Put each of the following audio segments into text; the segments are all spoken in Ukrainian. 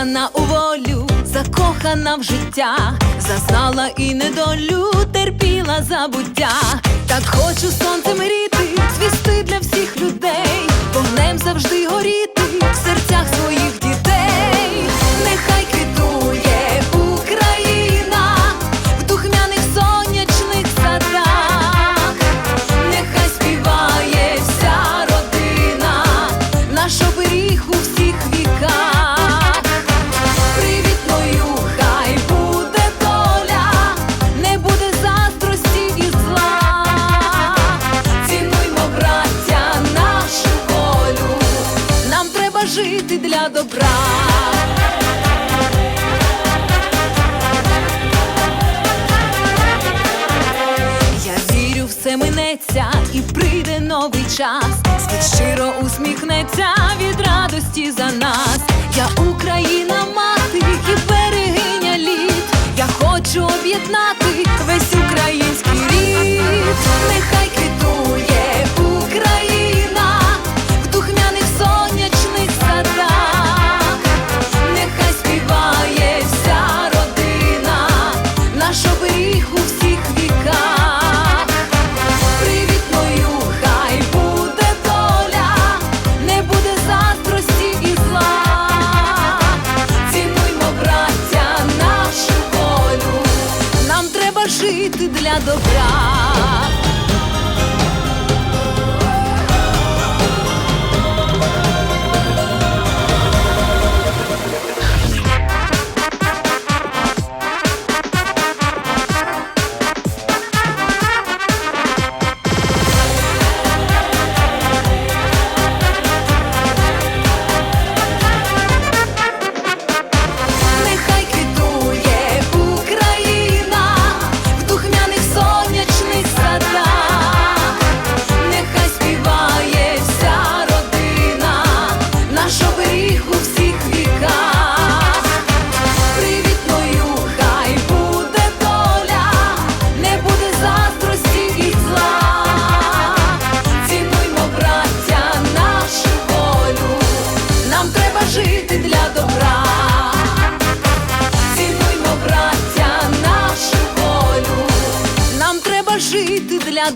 Віддана у волю, закохана в життя, зазнала і недолю, терпіла забуття. Так хочу сонцем мріти, звісти для всіх людей, вогнем завжди горіти в серцях своїх дітей. і прийде новий час. Світ щиро усміхнеться від радості за нас. Я Україна, мати і берегиня літ. Я хочу об'єднати весь український рід. Нехай треба жити для добра.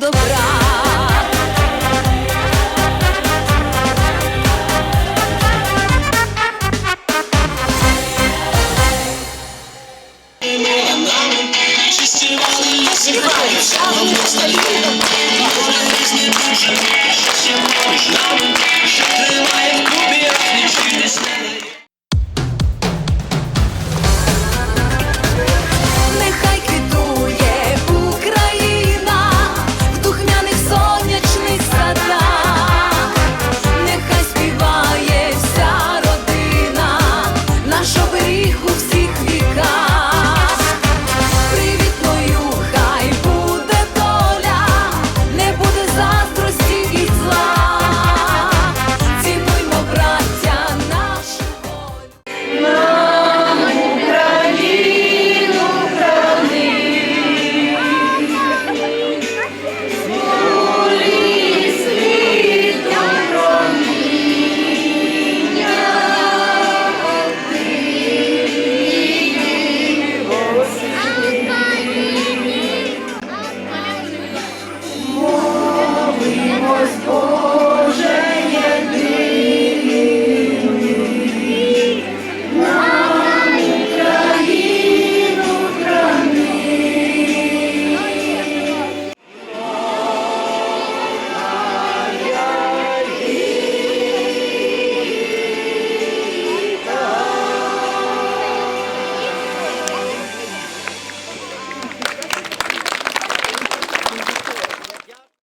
lado